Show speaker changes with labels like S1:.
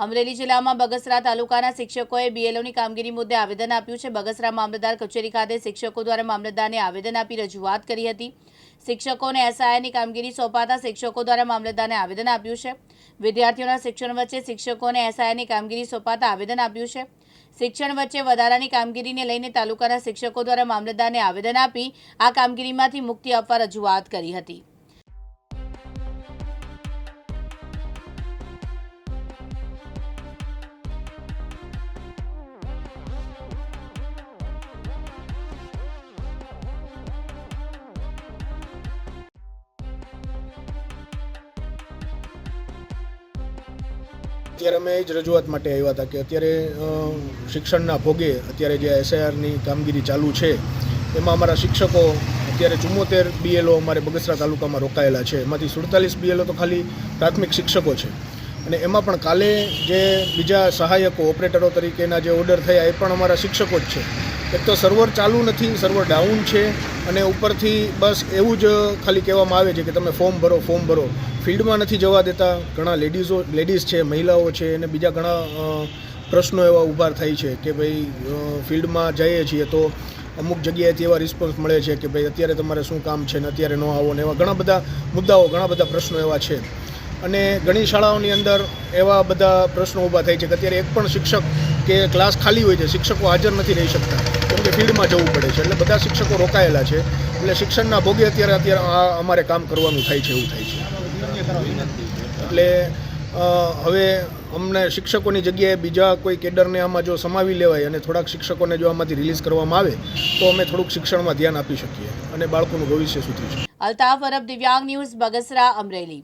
S1: અમરેલી જિલ્લામાં બગસરા તાલુકાના શિક્ષકોએ બીએલઓની કામગીરી મુદ્દે આવેદન આપ્યું છે. બગસરા મામલતદાર કચેરી ખાતે શિક્ષકો દ્વારા મામલતદારને આવેદન આપી રજૂઆત કરી હતી. શિક્ષકોને એસઆઈની કામગીરી સોંપાતા શિક્ષકો દ્વારા મામલતદારને આવેદન આપ્યું છે. વિદ્યાર્થીઓના શિક્ષણ વચ્ચે શિક્ષકોને એસઆઈની કામગીરી સોંપાતા આવેદન આપ્યું છે. શિક્ષણ વચ્ચે વધારાની કામગીરીને લઈને તાલુકાના શિક્ષકો દ્વારા મામલતદારને આવેદન આપી આ કામગીરીમાંથી મુક્તિ આપવા રજૂઆત કરી હતી.
S2: અત્યારે અમે એ જ રજૂઆત માટે આવ્યા હતા કે અત્યારે શિક્ષણના ભોગે અત્યારે જે એસઆઈઆરની કામગીરી ચાલુ છે, એમાં અમારા શિક્ષકો અત્યારે ચુમ્મોતેર બીએલઓ અમારે બગસરા તાલુકામાં રોકાયેલા છે. એમાંથી સુડતાલીસ બીએલઓ તો ખાલી પ્રાથમિક શિક્ષકો છે. અને એમાં પણ કાલે જે બીજા સહાયકો, ઓપરેટરો તરીકેના જે ઓર્ડર થયા, એ પણ અમારા શિક્ષકો જ છે. એક તો સર્વર ચાલુ નથી સર્વર ડાઉન છે અને ઉપરથી બસ એવું જ ખાલી કહેવામાં આવે છે કે તમે ફોર્મ ભરો ફોર્મ ભરો. ફિલ્ડમાં નથી જવા દેતા, ઘણા લેડીઝો લેડીઝ છે, મહિલાઓ છે અને બીજા ઘણા પ્રશ્નો એવા ઊભા થાય છે કે ભાઈ ફિલ્ડમાં જઈએ છીએ તો અમુક જગ્યાએથી એવા રિસ્પોન્સ મળે છે કે ભાઈ, અત્યારે તમારે શું કામ છે ને અત્યારે ન આવો ને એવા ઘણા બધા મુદ્દાઓ, ઘણા બધા પ્રશ્નો એવા છે. અને ઘણી શાળાઓની અંદર એવા બધા પ્રશ્નો ઊભા થાય છે કે અત્યારે એક પણ શિક્ષક કે ક્લાસ ખાલી હોય છે, શિક્ષકો હાજર નથી રહી શકતા. કેમ કે ફિલ્ડમાં જવું પડે છે, એટલે બધા શિક્ષકો રોકાયેલા છે. એટલે શિક્ષણના ભોગે અત્યારે અત્યારે આ અમારે કામ કરવાનું થાય છે, એવું થાય છે. એટલે હવે અમને શિક્ષકોની જગ્યાએ બીજા કોઈ કેડરને આમાં જો સમાવી લેવાય અને થોડાક શિક્ષકોને જો આમાંથી રિલીઝ કરવામાં આવે, તો અમે થોડુંક શિક્ષણમાં ધ્યાન આપી શકીએ અને બાળકોનું ભવિષ્ય સુધરી શકે.
S1: અલ્તાફ અરબ દિવ્યાંગ ન્યૂઝ બગસરા અમરેલી.